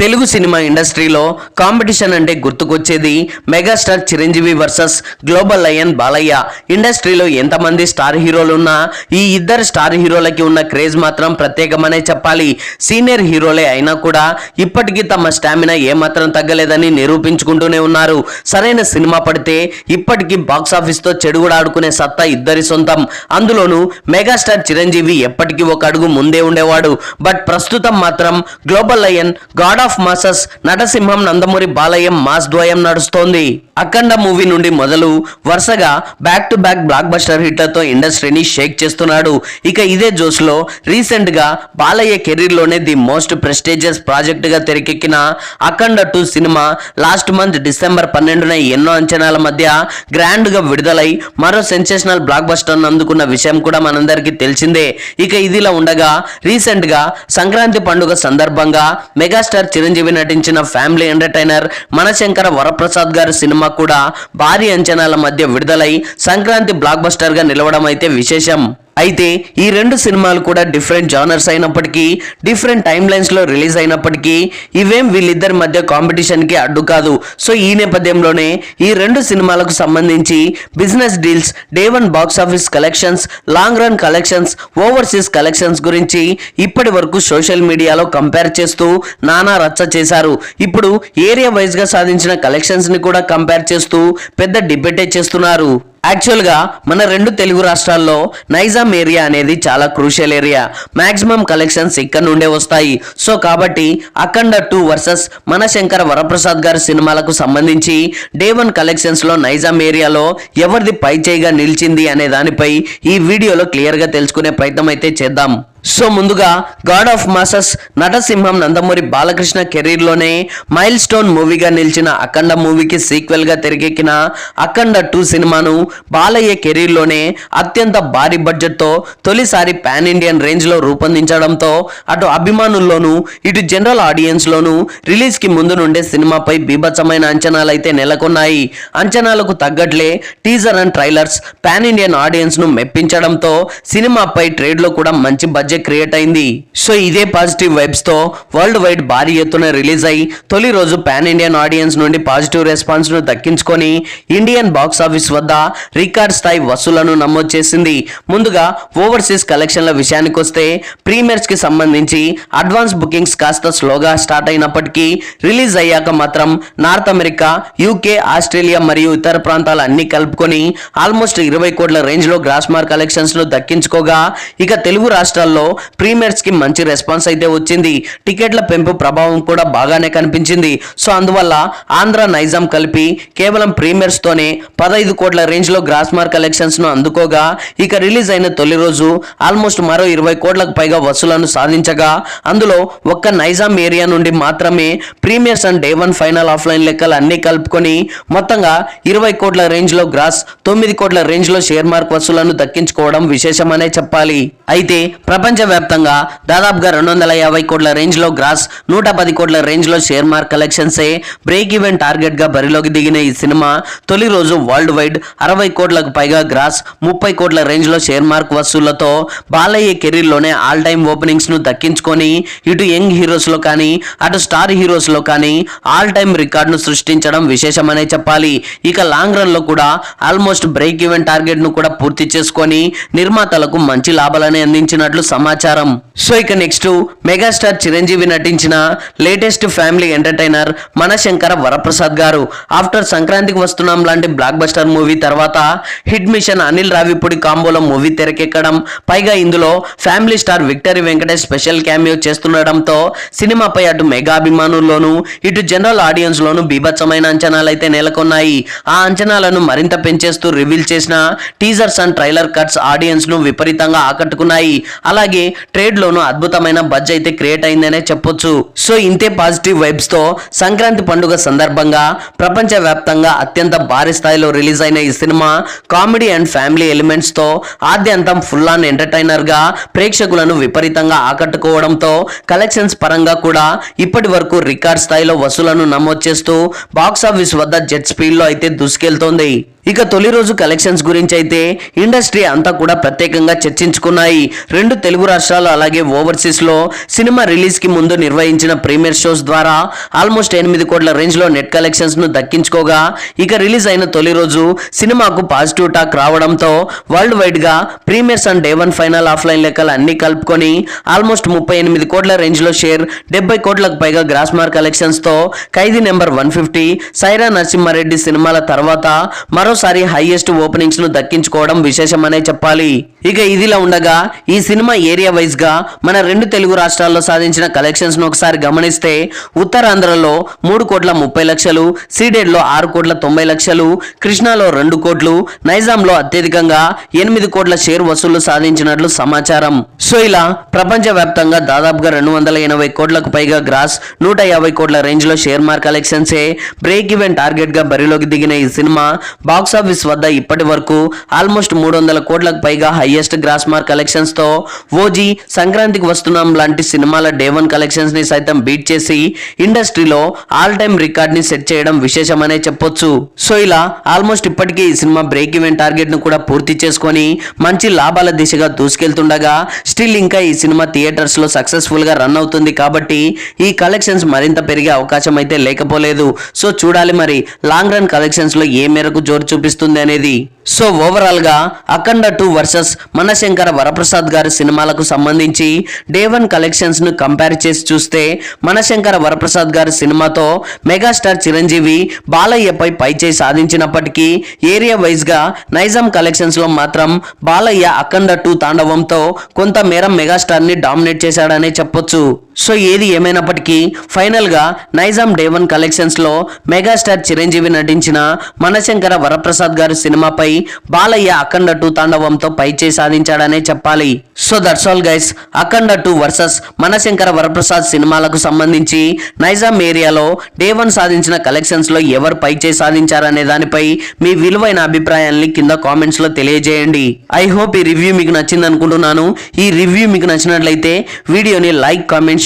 Telugu cinema ఇండస్ట్రీలో competition అంటే గుర్తుకొచ్చేది megastar Chiranjeevi versus global lion Balayya ఇండస్ట్రీలో ఎంతమంది స్టార్ హీరోలున్నా ఈ ఇద్దరు స్టార్ హీరోలకి ఉన్న క్రేజ్ మాత్రం ప్రత్యేకమనే చెప్పాలి సీనియర్ హీరోలే అయినా కూడా ఇప్పటికీ తమ స్టామినా ఏమాత్రం తగ్గలేదని నిరూపించుకుంటూనే ఉన్నారు సరైన సినిమా పడితే ఇప్పటికీ బాక్సాఫీస్తో ఆడుకునే సత్తా ఇద్దరి సొంతం అందులోనూ మెగాస్టార్ చిరంజీవి ఎప్పటికీ ఒక అడుగు ముందే ఉండేవాడు బట్ ప్రస్తుతం మాత్రం global lion god of masses నటసింహం Nandamuri బాలయ్యం మాస్ ద్వయం నడుస్తోంది అఖండ మూవీ నుండి మొదలు వరుసగా back to back blockbuster హిట్లతో ఇండస్ట్రీని షేక్ చేస్తున్నాడు ఇక ఇదే లో రీసెంట్ గా బాలయ్య కెరీర్ లోనే ది మోస్ట్ ప్రెస్టీజియస్ గా తెరకెక్కిన Akhanda two cinema last month December పన్నెండున ఎన్నో అంచనాల మధ్య గ్రాండ్ గా విడుదలై మరో సెన్సేషనల్ బ్లాక్ బస్టర్ అందుకున్న విషయం కూడా మనందరికీ తెలిసిందే ఇక ఇదిలా ఉండగా రీసెంట్ గా సంక్రాంతి పండుగ సందర్భంగా మెగాస్టార్ చిరంజీవి నటించిన ఫ్యామిలీ ఎంటర్టైనర్ మనశంకర వరప్రసాద్ గారి సినిమా కూడా భారీ అంచనాల మధ్య విడుదలై సంక్రాంతి బ్లాక్ బస్టర్ గా నిలవడం అయితే విశేషం అయితే ఈ రెండు సినిమాలు కూడా డిఫరెంట్ జానర్స్ అయినప్పటికీ డిఫరెంట్ టైమ్ లైన్స్లో రిలీజ్ అయినప్పటికీ ఇవేం వీళ్ళిద్దరి మధ్య కాంపిటీషన్కి అడ్డు కాదు సో ఈ నేపథ్యంలోనే ఈ రెండు సినిమాలకు సంబంధించి business deals day one box office collections long run collections overseas collections గురించి ఇప్పటి వరకు సోషల్ మీడియాలో కంపేర్ చేస్తూ నానా రచ్చ చేశారు ఇప్పుడు ఏరియా వైజ్గా సాధించిన కలెక్షన్స్ని కూడా కంపేర్ చేస్తూ పెద్ద డిబేటే చేస్తున్నారు యాక్చువల్గా మన రెండు తెలుగు రాష్ట్రాల్లో నైజాం ఏరియా అనేది చాలా క్రూషియల్ ఏరియా మ్యాక్సిమం కలెక్షన్స్ ఇక్కడ నుండే వస్తాయి సో కాబట్టి అఖండ టూ వర్సెస్ మన శంకర్ వరప్రసాద్ గారి సినిమాలకు సంబంధించి డే వన్ కలెక్షన్స్లో నైజాం ఏరియాలో ఎవరిది పైచేయిగా నిలిచింది అనే దానిపై ఈ వీడియోలో క్లియర్గా తెలుసుకునే ప్రయత్నం అయితే చేద్దాం సో ముందుగా గాడ్ ఆఫ్ మాసస్ నటసింహం నందమూరి బాలకృష్ణ కెరీర్లోనే మైల్ స్టోన్ మూవీగా నిలిచిన అఖండ మూవీకి సీక్వెల్గా తెరకెక్కిన అఖండ టూ సినిమాను బాలయ్య కెరీర్లోనే అత్యంత భారీ బడ్జెట్తో తొలిసారి పాన్ ఇండియన్ రేంజ్లో రూపొందించడంతో అటు అభిమానుల్లోనూ ఇటు జనరల్ ఆడియన్స్లోనూ రిలీజ్కి ముందు నుండే సినిమాపై బీభత్సమైన అంచనాలైతే నెలకొన్నాయి అంచనాలకు తగ్గట్లే teaser and trailers pan Indian ఆడియన్స్ను మెప్పించడంతో సినిమాపై ట్రేడ్లో కూడా మంచి బడ్జెట్ మధ్య క్రియేట్ అయింది సో ఇదే పాజిటివ్ తో వరల్డ్ వైడ్ భారీ ఎత్తున రిలీజ్ అయి తొలి రోజు పాన్ ఇండియన్ ఆడియన్స్ నుండి పాజిటివ్ రెస్పాన్స్ ను దక్కించుకొని ఇండియన్ బాక్స్ ఆఫీస్ వద్ద రికార్డ్ స్థాయి వసూలను నమోదు చేసింది ముందుగా ఓవర్సీస్ కలెక్షన్ల విషయానికి వస్తే కి సంబంధించి అడ్వాన్స్ బుకింగ్స్ కాస్త స్లోగా స్టార్ట్ అయినప్పటికీ రిలీజ్ అయ్యాక మాత్రం నార్త్ అమెరికా యూకే ఆస్ట్రేలియా మరియు ఇతర ప్రాంతాలు అన్ని కలుపుకొని ఆల్మోస్ట్ ఇరవై కోట్ల రేంజ్ లో గ్రాస్ మార్క్ ను దక్కించుకోగా ఇక తెలుగు రాష్ట్రాల్లో ప్రీమియర్స్ కి మంచి రెస్పాన్స్ అయితే వచ్చింది టికెట్ల పెంపు ప్రభావం కూడా బాగానే కనిపించింది సో అందువల్ల ఆంధ్ర నైజాం కలిపి కేవలం ప్రీమియర్స్ తోనే పదహైదు కోట్ల రేంజ్ మార్క్ గ్రాస్మార్ ను అందుకోగా ఇక రిలీజ్ అయిన తొలి రోజు ఆల్మోస్ట్ మరో ఇరవై కోట్లకు పైగా వసూలను సాధించగా అందులో ఒక్క నైజాం ఏరియా నుండి మాత్రమే premieres and day one final offline లెక్కలు అన్ని కలుపుకొని మొత్తంగా ఇరవై కోట్ల రేంజ్లో గ్రాస్ తొమ్మిది కోట్ల రేంజ్ లో షేర్ మార్క్ వసూలను దక్కించుకోవడం విశేషమనే చెప్పాలి అయితే ప్రపంచ ప్రపంచవ్యాప్తంగా దాదాపుగా రెండు వందల యాభై కోట్ల రేంజ్లో గ్రాస్ నూట పది కోట్ల రేంజ్లో షేర్ మార్క్ కలెక్షన్సే బ్రేక్ ఈవెన్ టార్గెట్గా బరిలోకి దిగిన ఈ సినిమా తొలి రోజు వరల్డ్ వైడ్ అరవై కోట్లకు పైగా గ్రాస్ ముప్పై కోట్ల రేంజ్లో షేర్ మార్క్ వసూళ్లతో బాలయ్య కెరీర్లోనే ఆల్ టైమ్ ఓపెనింగ్స్ను దక్కించుకొని ఇటు యంగ్ హీరోస్లో కానీ అటు స్టార్ హీరోస్లో కానీ ఆల్ టైమ్ రికార్డును సృష్టించడం విశేషమనే చెప్పాలి ఇక లాంగ్ రన్లో కూడా ఆల్మోస్ట్ బ్రేక్ ఈవెన్ టార్గెట్ను కూడా పూర్తి చేసుకొని నిర్మాతలకు మంచి లాభాలని అందించినట్లు సమాచారం సో ఇక నెక్స్ట్ మెగాస్టార్ చిరంజీవి నటించిన latest family entertainer Manashankara Varaprasad గారు ఆఫ్టర్ సంక్రాంతికి వస్తున్నాం లాంటి బ్లాక్ బస్టర్ మూవీ తర్వాత హిట్ మిషన్ అనిల్ రావిపూడి కాంబోలో మూవీ తెరకెక్కడం పైగా ఇందులో family star victory Venkatesh special cameo చేస్తుండడంతో సినిమాపై అటు మెగా ఇటు జనరల్ ఆడియన్స్లోనూ బీభత్సమైన అంచనాలైతే నెలకొన్నాయి ఆ అంచనాలను మరింత పెంచేస్తూ రివీల్ చేసిన టీజర్స్ అండ్ ట్రైలర్ కట్స్ ఆడియన్స్ను విపరీతంగా ఆకట్టుకున్నాయి అలా అలాగే ట్రేడ్ లోను అద్భుతమైన బజ్ అయితే క్రియేట్ అయిందనే చెప్పొచ్చు సో ఇంతే పాజిటివ్ వైబ్స్ తో సంక్రాంతి పండుగ సందర్భంగా ప్రపంచ వ్యాప్తంగా అత్యంత భారీ స్థాయిలో రిలీజ్ అయిన ఈ cinema comedy and family elements తో ఆద్యంతం ఫుల్ ఆన్ ఎంటర్టైనర్ గా ప్రేక్షకులను విపరీతంగా ఆకట్టుకోవడంతో కలెక్షన్స్ పరంగా కూడా ఇప్పటి వరకు రికార్డ్ స్థాయిలో వసూలను నమోదు చేస్తూ బాక్సాఫీస్ వద్ద జెట్ స్పీడ్ లో అయితే దూసుకెళ్తోంది ఇక తొలి రోజు కలెక్షన్స్ గురించి అయితే ఇండస్ట్రీ అంతా కూడా ప్రత్యేకంగా చర్చించుకున్నాయి రెండు తెలుగు రాష్ట్రాలు అలాగే ఓవర్సీస్లో సినిమా రిలీజ్కి ముందు నిర్వహించిన ప్రీమియర్ షోస్ ద్వారా ఆల్మోస్ట్ ఎనిమిది కోట్ల రేంజ్లో నెట్ కలెక్షన్స్ను దక్కించుకోగా ఇక రిలీజ్ అయిన తొలి రోజు సినిమాకు పాజిటివ్ టాక్ రావడంతో వరల్డ్ వైడ్గా premieres and day one final offline లెక్కలు అన్నీ కలుపుకొని ఆల్మోస్ట్ ముప్పై ఎనిమిది కోట్ల రేంజ్లో షేర్ డెబ్బై కోట్లకు పైగా gross collections కలెక్షన్స్తో Khaidi number one fifty Sye Raa Narasimha Reddy సినిమాల తర్వాత మరో మరోసారి హైయెస్ట్ ఓపెనింగ్స్ ను దక్కించుకోవడం విశేషమనే చెప్పాలి ఇక ఇదిలా ఉండగా ఈ సినిమా ఏరియా వైజ్ గా మన రెండు తెలుగు రాష్ట్రాల్లో సాధించిన కలెక్షన్స్ ను ఒకసారి గమనిస్తే ఉత్తరాంధ్రలో మూడు కోట్ల ముప్పై లక్షలు సీడెడ్ లో ఆరు కోట్ల తొంభై లక్షలు కృష్ణాలో రెండు కోట్లు నైజాం లో అత్యధికంగా ఎనిమిది కోట్ల షేర్ వసూళ్లు సాధించినట్లు సమాచారం సో ఇలా ప్రపంచ వ్యాప్తంగా దాదాపుగా రెండు వందల ఎనభై కోట్లకు పైగా గ్రాస్ నూట యాభై కోట్ల రేంజ్ లో షేర్ మార్క్ కలెక్షన్సే బ్రేక్ ఈవెన్ టార్గెట్ గా బరిలోకి దిగిన ఈ సినిమా బాక్స్ బాక్సాఫీస్ వద్ద ఇప్పటి వరకు ఆల్మోస్ట్ మూడు వందల కోట్లకు పైగా హైయెస్ట్ గ్రాస్ మార్క్ కలెక్షన్స్ తో ఓజీ సంక్రాంతికి వస్తున్నాం లాంటి సినిమాల డే వన్ కలెక్షన్స్ ని సైతం బీట్ చేసి ఇండస్ట్రీలో ఆల్ టైమ్ రికార్డ్ ని సెట్ చేయడం విశేషమనే చెప్పొచ్చు సో ఇలా ఆల్మోస్ట్ ఇప్పటికీ ఈ సినిమా బ్రేక్ ఈవెన్ టార్గెట్ ను కూడా పూర్తి చేసుకొని మంచి లాభాల దిశగా దూసుకెళ్తుండగా స్టిల్ ఇంకా ఈ సినిమా థియేటర్స్ లో సక్సెస్ఫుల్ గా రన్ అవుతుంది కాబట్టి ఈ కలెక్షన్స్ మరింత పెరిగే అవకాశం అయితే లేకపోలేదు సో చూడాలి మరి లాంగ్ రన్ కలెక్షన్స్ లో ఏ మేరకు జోరు చూపిస్తుంది అనేది సో ఓవరాల్గా అఖండ టూ వర్సెస్ మనశంకర వరప్రసాద్ గారి సినిమాలకు సంబంధించి డే వన్ కలెక్షన్స్ను కంపేర్ చేసి చూస్తే మనశంకర వరప్రసాద్ గారి సినిమాతో మెగాస్టార్ చిరంజీవి బాలయ్యపై పైచే సాధించినప్పటికీ ఏరియా వైజ్గా నైజాం కలెక్షన్స్లో మాత్రం బాలయ్య అఖండ టూ తాండవంతో కొంతమేర మెగాస్టార్ని డామినేట్ చేశాడనే చెప్పొచ్చు సో ఏది ఏమైనప్పటికీ ఫైనల్గా నైజాం డే వన్ కలెక్షన్స్లో మెగాస్టార్ చిరంజీవి నటించిన మనశంకర వరప్రసాద్ గారి సినిమాపై బాలయ్య అఖండ టూ తాండవంతో పైచే సాధించాడనే చెప్పాలి so that's all guys Akhanda two versus Manashankara Varaprasad సినిమాలకు సంబంధించి నైజాం ఏరియాలో డే వన్ సాధించిన కలెక్షన్స్లో ఎవరు పైచే సాధించారనే దానిపై మీ విలువైన అభిప్రాయాన్ని కింద కామెంట్స్లో తెలియజేయండి ఐ హోప్ ఈ రివ్యూ మీకు నచ్చింది అనుకుంటున్నాను ఈ రివ్యూ మీకు నచ్చినట్లయితే వీడియోని లైక్ కామెంట్స్